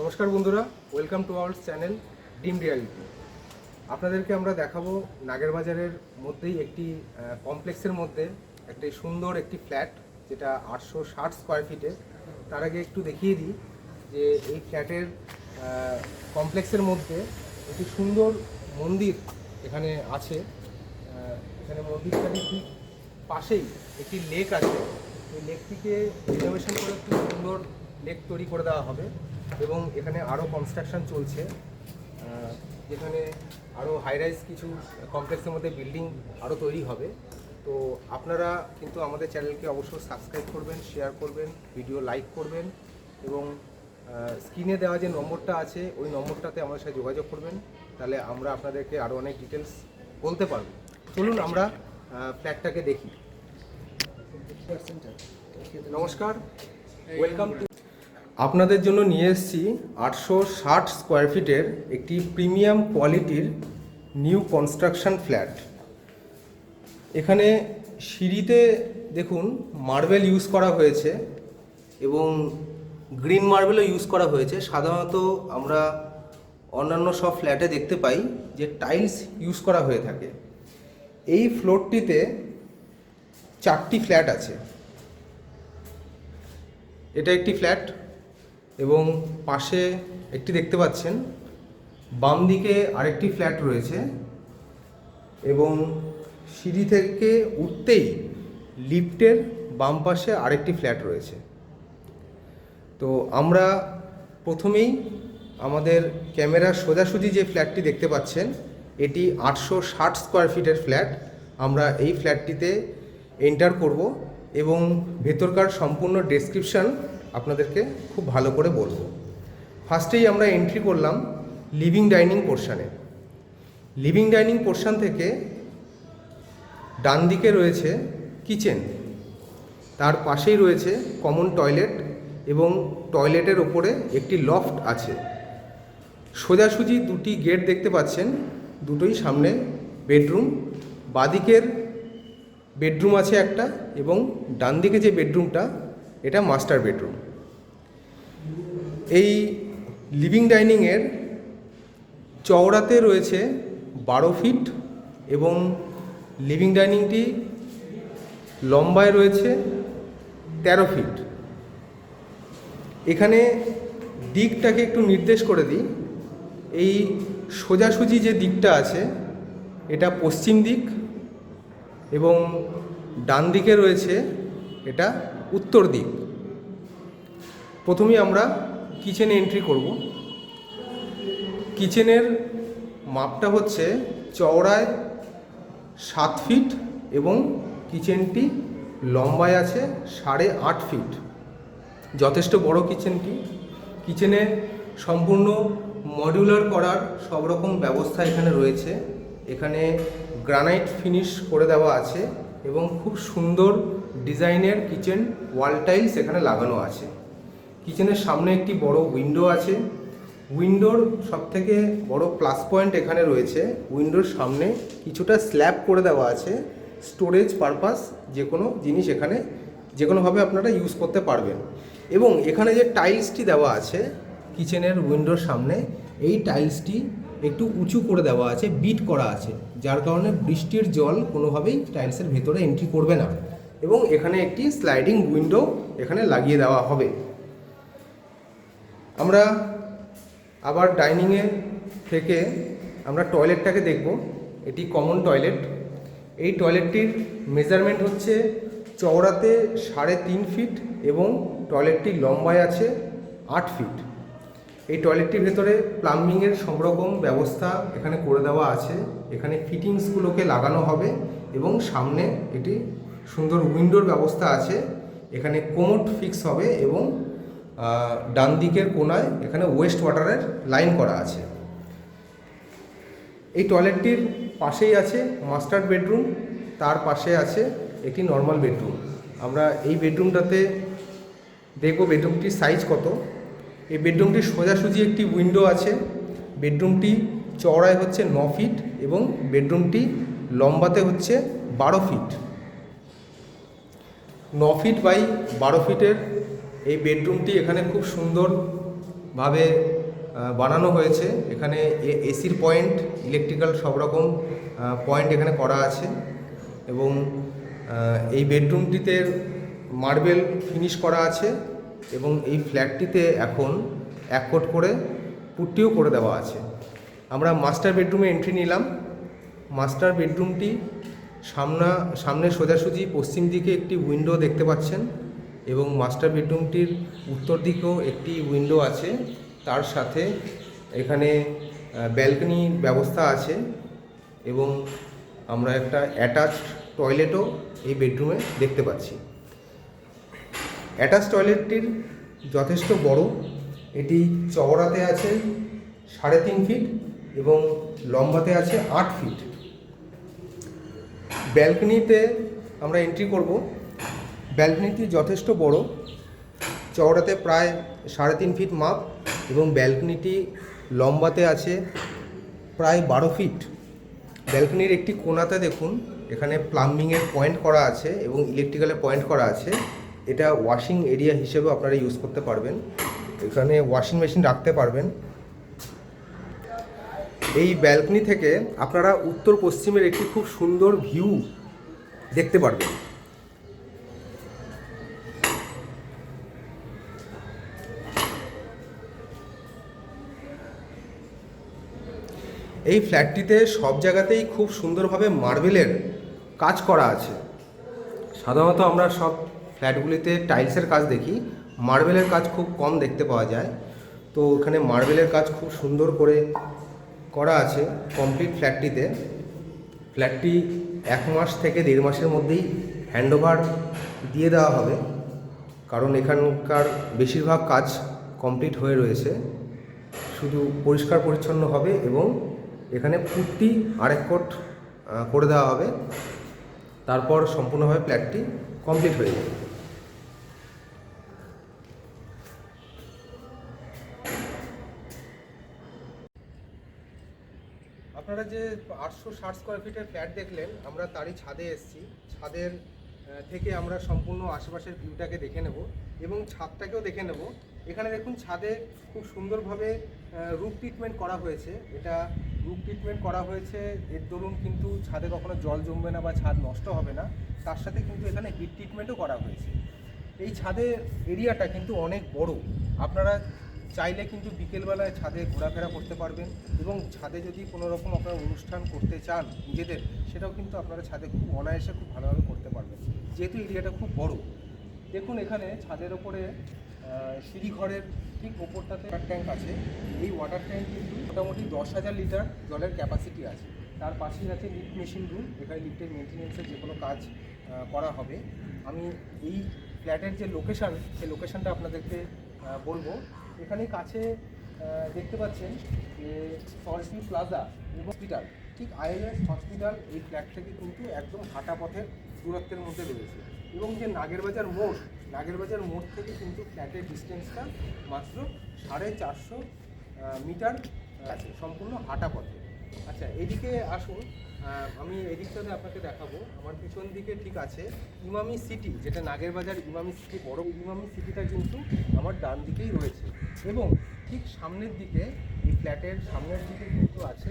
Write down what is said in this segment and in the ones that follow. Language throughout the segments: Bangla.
নমস্কার বন্ধুরা welcome to our channel dream reality আপনাদেরকে আমরা দেখাবো নাগেরবাজারের মধ্যেই একটি কমপ্লেক্সের মধ্যে একটি সুন্দর একটি ফ্ল্যাট যেটা আটশো ষাট স্কোয়ার ফিটের তার আগে একটু দেখিয়ে দিই যে এই ফ্ল্যাটের কমপ্লেক্সের মধ্যে একটি সুন্দর মন্দির এখানে আছে। এখানে মন্দিরটার ঠিক পাশেই একটি লেক আছে। এই লেকটিকে রিনোভেশন করে খুব সুন্দর লেক তৈরি করে দেওয়া হবে। এবং এখানে আরও কনস্ট্রাকশন চলছে। যেখানে আরও হাইরাইজ কিছু কমপ্লেক্সের মধ্যে বিল্ডিং আরও তৈরি হবে। তো আপনারা কিন্তু আমাদের চ্যানেলকে অবশ্যই সাবস্ক্রাইব করবেন শেয়ার করবেন ভিডিও লাইক করবেন এবং স্ক্রিনে দেওয়া যে নম্বরটা আছে ওই নম্বরটাতে আমাদের সাথে যোগাযোগ করবেন। তাহলে আমরা আপনাদেরকে আরও অনেক ডিটেলস বলতে পারব। চলুন আমরা ফ্ল্যাটটাকে দেখি। নমস্কার। ওয়েলকাম টু আপনাদের জন্য নিয়ে এসেছি আটশো ষাট স্কোয়ার ফিটের একটি প্রিমিয়াম কোয়ালিটির নিউ কনস্ট্রাকশন ফ্ল্যাট এখানে সিঁড়িতে দেখুন মার্বেল ইউজ করা হয়েছে এবং গ্রিন মার্বেলও ইউজ করা হয়েছে। সাধারণত আমরা অন্যান্য সব ফ্ল্যাটে দেখতে পাই যে টাইলস ইউজ করা হয়ে থাকে। এই ফ্লোরটিতে চারটি ফ্ল্যাট আছে। এটা একটি ফ্ল্যাট এবং পাশে একটি দেখতে পাচ্ছেন, বাম দিকে আরেকটি ফ্ল্যাট রয়েছে এবং সিঁড়ি থেকে উঠতেই লিফটের বাম পাশে আরেকটি ফ্ল্যাট রয়েছে। তো আমরা প্রথমেই আমাদের ক্যামেরা সোজাসুজি যে ফ্ল্যাটটি দেখতে পাচ্ছেন, এটি আটশো ষাট স্কোয়ার ফিটের ফ্ল্যাট। আমরা এই ফ্ল্যাটটিতে এন্টার করব এবং ভেতরকার সম্পূর্ণ ডেসক্রিপশান আপনাদেরকে খুব ভালো করে বলব। ফার্স্টেই আমরা এন্ট্রি করলাম লিভিং ডাইনিং পোর্শানে লিভিং ডাইনিং পোর্শন থেকে ডান দিকে রয়েছে কিচেন তার পাশেই রয়েছে কমন টয়লেট এবং টয়লেটের ওপরে একটি লফট আছে। সোজাসুজি দুটি গেট দেখতে পাচ্ছেন, দুটোই সামনে বেডরুম বাদিকের বেডরুম আছে একটা এবং ডান দিকে যে বেডরুমটা এটা মাস্টার বেডরুম এই লিভিং ডাইনিংয়ের চওড়াতে রয়েছে বারো ফিট এবং লিভিং ডাইনিংটি লম্বায় রয়েছে তেরো ফিট এখানে দিকটাকে একটু নির্দেশ করে দিই। এই সোজাসুজি যে দিকটা আছে, এটা পশ্চিম দিক এবং ডান দিকে রয়েছে এটা উত্তর দিক প্রথমেই আমরা কিচেনে এন্ট্রি করব। কিচেনের মাপটা হচ্ছে চওড়ায় সাত ফিট এবং কিচেনটি লম্বায় আছে সাড়ে আট ফিট যথেষ্ট বড় কিচেনটি কিচেনে সম্পূর্ণ মডিউলার করার সব রকম ব্যবস্থা এখানে রয়েছে। এখানে গ্রানাইট ফিনিশ করে দেওয়া আছে এবং খুব সুন্দর ডিজাইনের কিচেন ওয়াল টাইলস এখানে লাগানো আছে। কিচেনের সামনে একটি বড় উইন্ডো আছে। উইন্ডোর সবথেকে বড় প্লাস পয়েন্ট এখানে রয়েছে। উইন্ডোর সামনে কিছুটা স্ল্যাব করে দেওয়া আছে। স্টোরেজ পারপাস যে কোনো জিনিস এখানে যে কোনোভাবে আপনারা ইউজ করতে পারবেন। এবং এখানে যে টাইলসটি দেওয়া আছে, কিচেনের উইন্ডোর সামনে, এই টাইলসটি একটু উঁচু করে দেওয়া আছে, বিট করা আছে। যার কারণে বৃষ্টির জল কোনোভাবেই টাইলসের ভেতরে এন্ট্রি করবে না। এবং এখানে একটি স্লাইডিং উইন্ডো এখানে লাগিয়ে দেওয়া হবে। আমরা আবার ডাইনিংয়ে থেকে আমরা টয়লেটটাকে দেখব। এটি কমন টয়লেট এই টয়লেটটির মেজারমেন্ট হচ্ছে চওড়াতে সাড়ে তিন ফিট এবং টয়লেটটি লম্বায় আছে আট ফিট এই টয়লেটটির ভেতরে প্লাম্বিংয়ের সব রকম ব্যবস্থা এখানে করে দেওয়া আছে। এখানে ফিটিংসগুলোকে লাগানো হবে এবং সামনে এটি সুন্দর উইন্ডোর ব্যবস্থা আছে। এখানে কোমোট ফিক্স হবে এবং ডান দিকের কোনায় এখানে ওয়েস্ট ওয়াটারের লাইন করা আছে। এই টয়লেটটির পাশেই আছে মাস্টার বেডরুম, তার পাশে আছে একটি নর্মাল বেডরুম। আমরা এই বেডরুমটাতে দেখব বেডরুমটির সাইজ কত। এই বেডরুমটির সোজাসুজি একটি উইন্ডো আছে। বেডরুমটি চওড়ায় হচ্ছে ন ফিট এবং বেডরুমটি লম্বাতে হচ্ছে বারো ফিট। ন ফিট বাই বারো ফিটের এই বেডরুমটি এখানে খুব সুন্দর ভাবে বানানো হয়েছে। এখানে এসির পয়েন্ট ইলেকট্রিক্যাল সব রকম পয়েন্ট এখানে করা আছে এবং এই বেডরুমটিতে মার্বেল ফিনিশ করা আছে এবং এই ফ্ল্যাটটিতে এখন এক কোট করে পুট্টিও করে দেওয়া আছে। আমরা মাস্টার বেডরুমে এন্ট্রি নিলাম। মাস্টার বেডরুমটি সামনা সামনে সোজাসুজি পশ্চিম দিকে একটি উইন্ডো দেখতে পাচ্ছেন এবং মাস্টার বেডরুমটির উত্তর দিকেও একটি উইন্ডো আছে। তার সাথে এখানে ব্যালকনি ব্যবস্থা আছে এবং আমরা একটা অ্যাটাচড টয়লেটও এই বেডরুমে দেখতে পাচ্ছি। অ্যাটাচ টয়লেটটির যথেষ্ট বড়, এটি চওড়াতে আছে সাড়ে তিন ফিট এবং লম্বাতে আছে আট ফিট ব্যালকনিতে আমরা এন্ট্রি করব। ব্যালকনিটি যথেষ্ট বড়। চওড়াতে প্রায় সাড়ে তিন ফিট মাপ এবং ব্যালকনিটি লম্বাতে আছে প্রায় বারো ফিট ব্যালকনির একটি কোনাতে দেখুন, এখানে প্লাম্বিংয়ের পয়েন্ট করা আছে এবং ইলেকট্রিক্যালের পয়েন্ট করা আছে। এটা ওয়াশিং এরিয়া হিসেবে আপনারা ইউজ করতে পারবেন। এখানে ওয়াশিং মেশিন রাখতে পারবেন। এই ব্যালকনি থেকে আপনারা উত্তর পশ্চিমের একটি খুব সুন্দর ভিউ দেখতে পারবেন। এই ফ্ল্যাটটিতে সব জায়গাতেই খুব সুন্দরভাবে মার্বেলের কাজ করা আছে। সাধারণত আমরা সব ফ্ল্যাটগুলিতে টাইলসের কাজ দেখি, মার্বেলের কাজ খুব কম দেখতে পাওয়া যায়। তো ওখানে মার্বেলের কাজ খুব সুন্দর করে করা আছে কমপ্লিট ফ্ল্যাটটিতে ফ্ল্যাটটি এক মাস থেকে দেড় মাসের মধ্যেই হ্যান্ডওভার দিয়ে দেওয়া হবে, কারণ এখানকার বেশিরভাগ কাজ কমপ্লিট হয়ে রয়েছে। শুধু পরিষ্কার পরিচ্ছন্ন হবে এবং এখানে পুট্টি আরেক কোট করে দেওয়া হবে। তারপর সম্পূর্ণভাবে ফ্ল্যাটটি কমপ্লিট হয়ে যাবে। আপনারা যে আটশো ষাট স্কোয়ার ফিটের ফ্ল্যাট দেখলেন, আমরা তারই ছাদে এসেছি। ছাদের থেকে আমরা সম্পূর্ণ আশেপাশের ভিউটাকে দেখে নেব এবং ছাদটাকেও দেখে নেব। এখানে দেখুন ছাদে খুব সুন্দরভাবে রুফ ট্রিটমেন্ট করা হয়েছে। এটা রুফ ট্রিটমেন্ট করা হয়েছে। এর দরুন কিন্তু ছাদে কখনো জল জমবে না বা ছাদ নষ্ট হবে না। তার সাথে কিন্তু এখানে হিট ট্রিটমেন্টও করা হয়েছে। এই ছাদের এরিয়াটা কিন্তু অনেক বড়। আপনারা চাইলে কিন্তু বিকেলবেলায় ছাদে ঘোরাফেরা করতে পারবেন এবং ছাদে যদি কোনো রকম আপনারা অনুষ্ঠান করতে চান নিজেদের, সেটাও কিন্তু আপনারা ছাদে খুব অনায়াসে খুব ভালোভাবে করতে পারবেন। যেহেতু এরিয়াটা খুব বড়। দেখুন এখানে ছাদের ওপরে সিঁড়িঘরের ঠিক ওপরটাতে ওয়াটার ট্যাঙ্ক আছে। এই ওয়াটার ট্যাঙ্ক কিন্তু মোটামুটি দশ হাজার লিটার জলের ক্যাপাসিটি আছে। তার পাশেই আছে লিফট মেশিন রুম এখানে লিফটের মেনটেন্যান্সের যে কোনো কাজ করা হবে। আমি এই ফ্ল্যাটের যে লোকেশান সেই লোকেশানটা আপনাদেরকে বলব। এখানে কাছে দেখতে পাচ্ছেন যে সরসি প্লাজা হসপিটাল ঠিক আইএলএস হসপিটাল এই ফ্ল্যাট থেকে কিন্তু একদম হাঁটা পথের দূরত্বের মধ্যে রয়েছে। এবং যে নাগেরবাজার মোড় নাগেরবাজার মোড় থেকে কিন্তু ফ্ল্যাটের ডিস্টেন্সটা মাত্র সাড়ে চারশো মিটার আছে সম্পূর্ণ হাঁটা পথে। আচ্ছা এদিকে আসুন। আমি এদিকটাতে আপনাকে দেখাবো। আমার পিছন দিকে ঠিক আছে ইমামি সিটি যেটা নাগেরবাজার ইমামি সিটি বড় ইমামি সিটিটা কিন্তু আমার ডান দিকেই রয়েছে। এবং ঠিক সামনের দিকে এই ফ্ল্যাটের সামনের দিকে কিন্তু আছে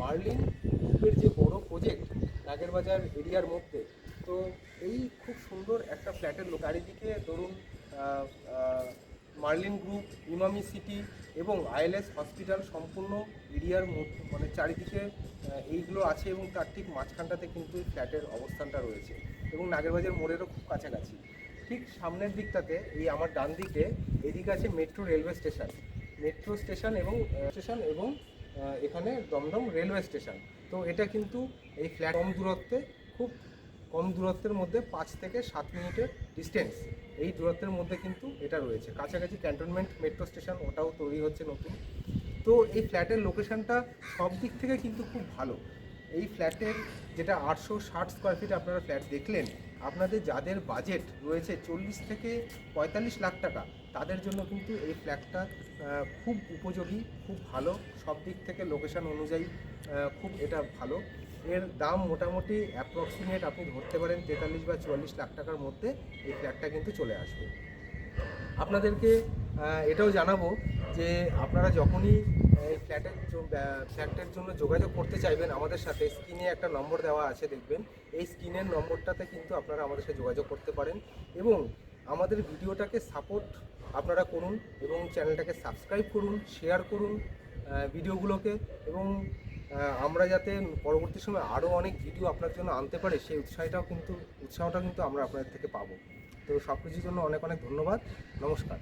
মার্লিন গ্রুপের যে বড় প্রজেক্ট নাগেরবাজার এরিয়ার মধ্যে। তো এই খুব সুন্দর একটা ফ্ল্যাটের লোক চারিদিকে ধরুন আহ, আহ, মার্লিন গ্রুপ, ইমামি সিটি এবং আইএলএস হসপিটাল সম্পূর্ণ এরিয়ার মানে চারিদিকে এইগুলো আছে এবং তার ঠিক মাঝখানটাতে কিন্তু ফ্ল্যাটের অবস্থানটা রয়েছে এবং নাগেরবাজার মোড়েরও খুব কাছাকাছি। ঠিক সামনের দিকটাতে, এই আমার ডান দিকে, এদিকে আছে metro railway station. Metro station এবং স্টেশন এবং এখানে দমদম রেলওয়ে স্টেশন। তো এটা কিন্তু এই ফ্ল্যাট কম দূরত্বে, খুব কম দূরত্বের মধ্যে পাঁচ থেকে সাত মিনিটের ডিস্টেন্স। এই দূরত্বের মধ্যে কিন্তু এটা রয়েছে। কাছাকাছি ক্যান্টনমেন্ট মেট্রো স্টেশন ওটাও তৈরি হচ্ছে নতুন। তো এই ফ্ল্যাটের লোকেশনটা সব দিক থেকে কিন্তু খুব ভালো। এই ফ্ল্যাটের যেটা আটশো ষাট স্কোয়ার ফিট আপনারা ফ্ল্যাট দেখলেন, আপনাদের যাদের বাজেট রয়েছে চল্লিশ থেকে পঁয়তাল্লিশ লাখ টাকা, তাদের জন্য কিন্তু এই ফ্ল্যাটটা খুব উপযোগী, খুব ভালো। সব দিক থেকে লোকেশন অনুযায়ী খুব এটা ভালো। এর দাম মোটামুটি অ্যাপ্রক্সিমেট আপনি ধরতে পারেন তেতাল্লিশ বা চুয়াল্লিশ লাখ টাকার মধ্যে এই ফ্ল্যাটটা কিন্তু চলে আসবে। আপনাদেরকে এটাও জানাব যে আপনারা যখনই এই ফ্ল্যাটের ফ্ল্যাটের জন্য যোগাযোগ করতে চাইবেন আমাদের সাথে, স্ক্রিনে একটা নম্বর দেওয়া আছে দেখবেন। এই স্ক্রিনের নম্বরটাতে কিন্তু আপনারা আমাদের সাথে যোগাযোগ করতে পারেন এবং আমাদের ভিডিওটাকে সাপোর্ট আপনারা করুন এবং চ্যানেলটাকে সাবস্ক্রাইব করুন শেয়ার করুন ভিডিওগুলোকে এবং আমরা যাতে পরবর্তী সময় আরও অনেক ভিডিও আপনার জন্য আনতে পারি, সেই উৎসাহটাও কিন্তু উৎসাহটা কিন্তু আমরা আপনাদের থেকে পাবো। তো সব কিছুর জন্য অনেক অনেক ধন্যবাদ। নমস্কার।